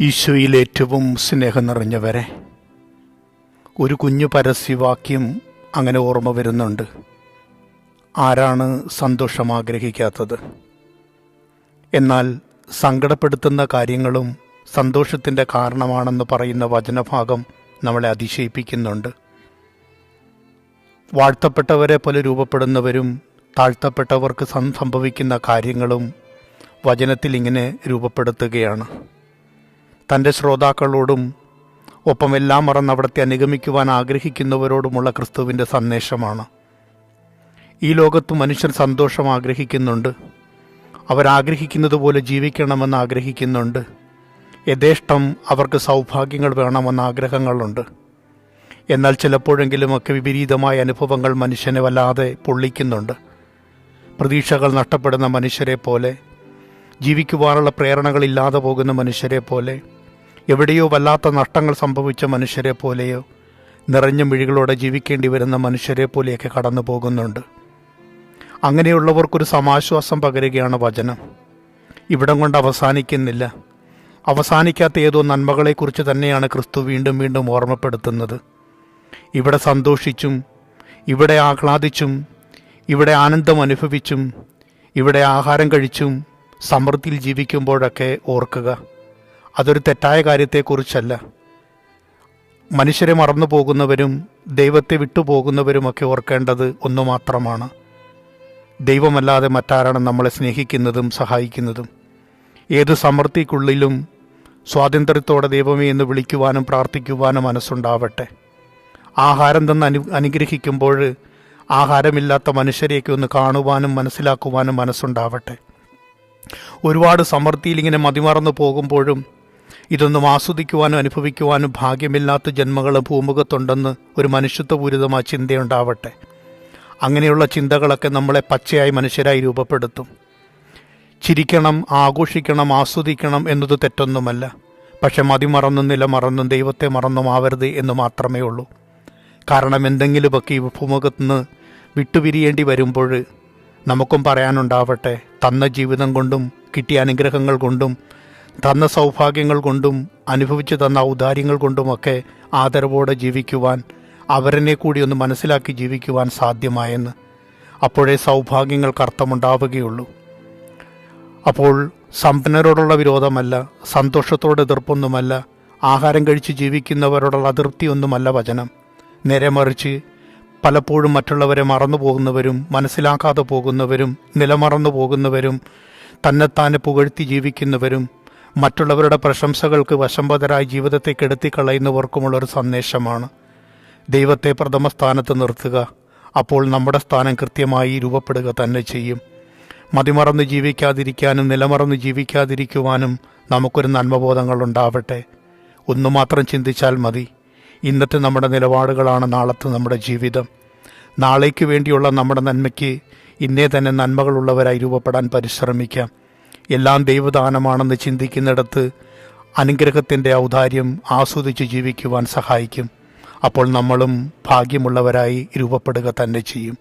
ഈശോയിൽ ഏറ്റവും സ്നേഹം നിറഞ്ഞവരെ. ഒരു കുഞ്ഞു പരസ്യവാക്യം അങ്ങനെ ഓർമ്മ വരുന്നുണ്ട്. ആരാണ് സന്തോഷം ആഗ്രഹിക്കാത്തത്? എന്നാൽ സങ്കടപ്പെടുത്തുന്ന കാര്യങ്ങളും സന്തോഷത്തിന്റെ കാരണമാണെന്ന് പറയുന്ന വചനഭാഗം നമ്മളെ അതിശയിപ്പിക്കുന്നുണ്ട്. വാഴ്ത്തപ്പെട്ടവരെ പോലെ രൂപപ്പെടുന്നവരും താഴ്ത്തപ്പെട്ടവർക്ക് സംഭവിക്കുന്ന കാര്യങ്ങളും വചനത്തിൽ ഇങ്ങനെ രൂപപ്പെടുത്തുകയാണ്. തന്റെ ശ്രോതാക്കളോടും ഒപ്പം എല്ലാം മറന്ന് അവിടത്തെ അനുഗമിക്കുവാൻ ആഗ്രഹിക്കുന്നവരോടുമുള്ള ക്രിസ്തുവിന്റെ സന്ദേശമാണ്. ഈ ലോകത്ത് മനുഷ്യൻ സന്തോഷം ആഗ്രഹിക്കുന്നുണ്ട്. അവരാഗ്രഹിക്കുന്നത് പോലെ ജീവിക്കണമെന്ന് ആഗ്രഹിക്കുന്നുണ്ട്. യഥേഷ്ടം അവർക്ക് സൗഭാഗ്യങ്ങൾ വേണമെന്ന ആഗ്രഹങ്ങളുണ്ട്. എന്നാൽ ചിലപ്പോഴെങ്കിലും ഒക്കെ വിപരീതമായ അനുഭവങ്ങൾ മനുഷ്യനെ വല്ലാതെ പൊള്ളിക്കുന്നുണ്ട്. പ്രതീക്ഷകൾ നഷ്ടപ്പെടുന്ന മനുഷ്യരെ പോലെ ജീവിക്കുവാനുള്ള പ്രേരണകളില്ലാതെ പോകുന്ന മനുഷ്യരെ പോലെ എവിടെയോ വല്ലാത്ത നഷ്ടങ്ങൾ സംഭവിച്ച മനുഷ്യരെ പോലെയോ നിറഞ്ഞ മിഴികളോടെ ജീവിക്കേണ്ടി വരുന്ന മനുഷ്യരെ പോലെയൊക്കെ കടന്നു പോകുന്നുണ്ട്. അങ്ങനെയുള്ളവർക്കൊരു സമാശ്വാസം പകരുകയാണ് വചനം. ഇവിടം കൊണ്ട് അവസാനിക്കുന്നില്ല. അവസാനിക്കാത്ത ഏതോ നന്മകളെക്കുറിച്ച് തന്നെയാണ് ക്രിസ്തു വീണ്ടും വീണ്ടും ഓർമ്മപ്പെടുത്തുന്നത്. ഇവിടെ സന്തോഷിച്ചും ഇവിടെ ആഹ്ലാദിച്ചും ഇവിടെ ആനന്ദം അനുഭവിച്ചും ഇവിടെ ആഹാരം കഴിച്ചും സമൃദ്ധിയിൽ ജീവിക്കുമ്പോഴൊക്കെ ഓർക്കുക. അതൊരു തെറ്റായ കാര്യത്തെക്കുറിച്ചല്ല. മനുഷ്യരെ മറന്നു പോകുന്നവരും ദൈവത്തെ വിട്ടുപോകുന്നവരുമൊക്കെ ഓർക്കേണ്ടത് ഒന്നു മാത്രമാണ്. ദൈവമല്ലാതെ മറ്റാരാണ് നമ്മളെ സ്നേഹിക്കുന്നതും സഹായിക്കുന്നതും. ഏത് സമൃദ്ധിക്കുള്ളിലും സ്വാതന്ത്ര്യത്തോടെ ദൈവമേ എന്ന് വിളിക്കുവാനും പ്രാർത്ഥിക്കുവാനും മനസ്സുണ്ടാവട്ടെ. ആഹാരം തന്ന് അനു അനുഗ്രഹിക്കുമ്പോൾ ആഹാരമില്ലാത്ത മനുഷ്യരെയൊക്കെ ഒന്ന് കാണുവാനും മനസ്സിലാക്കുവാനും മനസ്സുണ്ടാവട്ടെ. ഒരുപാട് സമൃദ്ധിയിൽ ഇങ്ങനെ മതിമറന്നു പോകുമ്പോഴും ഇതൊന്നും ആസ്വദിക്കുവാനും അനുഭവിക്കുവാനും ഭാഗ്യമില്ലാത്ത ജന്മങ്ങൾ ഭൂമുഖത്തുണ്ടെന്ന് ഒരു മനുഷ്യത്വപൂരിതമായ ചിന്തയുണ്ടാവട്ടെ. അങ്ങനെയുള്ള ചിന്തകളൊക്കെ നമ്മളെ പച്ചയായി മനുഷ്യരായി രൂപപ്പെടുത്തും. ചിരിക്കണം ആഘോഷിക്കണം ആസ്വദിക്കണം എന്നത് തെറ്റൊന്നുമല്ല. പക്ഷെ മതിമറന്നും നിലമറന്നും ദൈവത്തെ മറന്നും ആവരുത് എന്ന് മാത്രമേ ഉള്ളൂ. കാരണം എന്തെങ്കിലുമൊക്കെ ഈ ഭൂമുഖത്ത് നിന്ന് വിട്ടുപിരിയേണ്ടി വരുമ്പോൾ നമുക്കും പറയാനുണ്ടാവട്ടെ തന്ന ജീവിതം കൊണ്ടും കിട്ടിയ അനുഗ്രഹങ്ങൾ കൊണ്ടും തന്ന സൗഭാഗ്യങ്ങൾ കൊണ്ടും അനുഭവിച്ചു തന്ന ഔദാര്യങ്ങൾ കൊണ്ടുമൊക്കെ ആദരവോടെ ജീവിക്കുവാൻ അവരനെ കൂടി ഒന്ന് മനസ്സിലാക്കി ജീവിക്കുവാൻ സാധ്യമായെന്ന് അപ്പോഴേ സൗഭാഗ്യങ്ങൾക്ക് അർത്ഥമുണ്ടാവുകയുള്ളൂ. അപ്പോൾ സമ്പന്നരോടുള്ള വിരോധമല്ല സന്തോഷത്തോടെ എതിർപ്പൊന്നുമല്ല ആഹാരം കഴിച്ച് ജീവിക്കുന്നവരോടുള്ള അതൃപ്തിയൊന്നുമല്ല വചനം. നേരെ മറിച്ച് പലപ്പോഴും മറ്റുള്ളവരെ മറന്നു പോകുന്നവരും മനസ്സിലാക്കാതെ പോകുന്നവരും നിലമറന്നു പോകുന്നവരും തന്നെത്താനെ പുകഴ്ത്തി ജീവിക്കുന്നവരും മറ്റുള്ളവരുടെ പ്രശംസകൾക്ക് വശംബദരായി ജീവിതത്തെ കെടുത്തി കളയുന്നവർക്കുമുള്ളൊരു സന്ദേശമാണ്. ദൈവത്തെ പ്രഥമ സ്ഥാനത്ത് നിർത്തുക. അപ്പോൾ നമ്മുടെ സ്ഥാനം കൃത്യമായി രൂപപ്പെടുക തന്നെ ചെയ്യും. മതിമറന്ന് ജീവിക്കാതിരിക്കാനും നിലമറന്ന് ജീവിക്കാതിരിക്കുവാനും നമുക്കൊരു നന്മബോധങ്ങൾ ഉണ്ടാവട്ടെ ഒന്നു മാത്രം ചിന്തിച്ചാൽ മതി. ഇന്നത്തെ നമ്മുടെ നിലപാടുകളാണ് നാളത്തെ നമ്മുടെ ജീവിതം. നാളേക്ക് വേണ്ടിയുള്ള നമ്മുടെ നന്മയ്ക്ക് ഇന്നേ തന്നെ നന്മകളുള്ളവരായി രൂപപ്പെടാൻ പരിശ്രമിക്കാം. എല്ലാം ദൈവദാനമാണെന്ന് ചിന്തിക്കുന്നിടത്ത് അനുഗ്രഹത്തിന്റെ ഔദാര്യം ആസ്വദിച്ച് ജീവിക്കുവാൻ സഹായിക്കും. അപ്പോൾ നമ്മളും ഭാഗ്യമുള്ളവരായി രൂപപ്പെടുക തന്നെ ചെയ്യും.